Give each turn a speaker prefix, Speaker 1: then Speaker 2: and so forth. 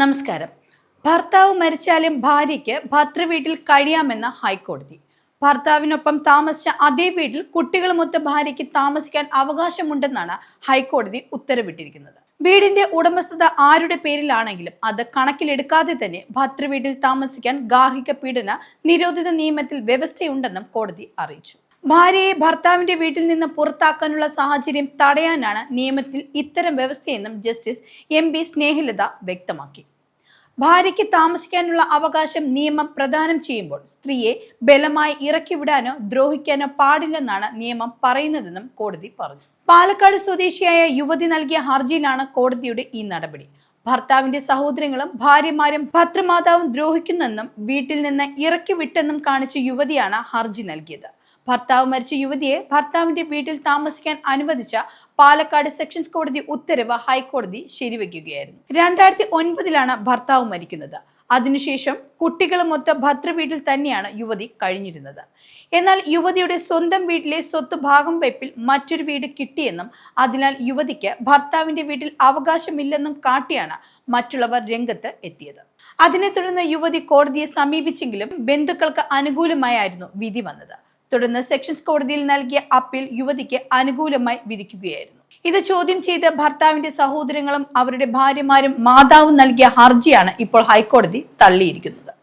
Speaker 1: നമസ്കാരം. ഭർത്താവ് മരിച്ചാലും ഭാര്യയ്ക്ക് ഭർത്തൃവീട്ടിൽ കഴിയാമെന്ന ഹൈക്കോടതി. ഭർത്താവിനൊപ്പം താമസിച്ച അതേ വീട്ടിൽ കുട്ടികളുമൊത്ത് ഭാര്യയ്ക്ക് താമസിക്കാൻ അവകാശമുണ്ടെന്നാണ് ഹൈക്കോടതി ഉത്തരവിട്ടിരിക്കുന്നത്. വീടിന്റെ ഉടമസ്ഥത ആരുടെ പേരിലാണെങ്കിലും അത് കണക്കിലെടുക്കാതെ തന്നെ ഭർത്തൃവീട്ടിൽ താമസിക്കാൻ ഗാർഹിക പീഡന നിരോധിത നിയമത്തിൽ വ്യവസ്ഥയുണ്ടെന്നും കോടതി അറിയിച്ചു. ഭാര്യയെ ഭർത്താവിന്റെ വീട്ടിൽ നിന്ന് പുറത്താക്കാനുള്ള സാഹചര്യം തടയാനാണ് നിയമത്തിൽ ഇത്തരം വ്യവസ്ഥയെന്നും ജസ്റ്റിസ് എം ബി സ്നേഹലത വ്യക്തമാക്കി. ഭാര്യയ്ക്ക് താമസിക്കാനുള്ള അവകാശം നിയമം പ്രദാനം ചെയ്യുമ്പോൾ സ്ത്രീയെ ബലമായി ഇറക്കിവിടാനോ ദ്രോഹിക്കാനോ പാടില്ലെന്നാണ് നിയമം പറയുന്നതെന്നും കോടതി പറഞ്ഞു. പാലക്കാട് സ്വദേശിയായ യുവതി നൽകിയ ഹർജിയിലാണ് കോടതിയുടെ ഈ നടപടി. ഭർത്താവിന്റെ സഹോദരങ്ങളും ഭാര്യമാരും ഭർത്തൃമാതാവും ദ്രോഹിക്കുന്നെന്നും വീട്ടിൽ നിന്ന് ഇറക്കി വിട്ടെന്നും കാണിച്ച യുവതിയാണ് ഹർജി നൽകിയത്. ഭർത്താവ് മരിച്ച യുവതിയെ ഭർത്താവിന്റെ വീട്ടിൽ താമസിക്കാൻ അനുവദിച്ച പാലക്കാട് സെക്ഷൻസ് കോടതി ഉത്തരവ് ഹൈക്കോടതി ശരിവെക്കുകയായിരുന്നു. രണ്ടായിരത്തി ഒൻപതിലാണ് ഭർത്താവ് മരിക്കുന്നത്. അതിനുശേഷം കുട്ടികളുമൊത്ത് വീട്ടിൽ തന്നെയാണ് യുവതി കഴിഞ്ഞിരുന്നത്. എന്നാൽ യുവതിയുടെ സ്വന്തം വീട്ടിലെ സ്വത്ത് ഭാഗം വെപ്പിൽ മറ്റൊരു വീട് കിട്ടിയെന്നും അതിനാൽ യുവതിക്ക് ഭർത്താവിന്റെ വീട്ടിൽ അവകാശമില്ലെന്നും കാട്ടിയാണ് മറ്റുള്ളവർ രംഗത്ത് എത്തിയത്. അതിനെ തുടർന്ന് യുവതി കോടതിയെ സമീപിച്ചെങ്കിലും ബന്ധുക്കൾക്ക് അനുകൂലമായായിരുന്നു വിധി വന്നത്. തുടർന്ന് സെഷൻസ് കോടതിയിൽ നൽകിയ അപ്പീൽ യുവതിക്ക് അനുകൂലമായി വിധിക്കുകയായിരുന്നു. ഇത് ചോദ്യം ചെയ്ത് ഭർത്താവിന്റെ സഹോദരങ്ങളും അവരുടെ ഭാര്യമാരും മാതാവും നൽകിയ ഹർജിയാണ് ഇപ്പോൾ ഹൈക്കോടതി തള്ളിയിരിക്കുന്നത്.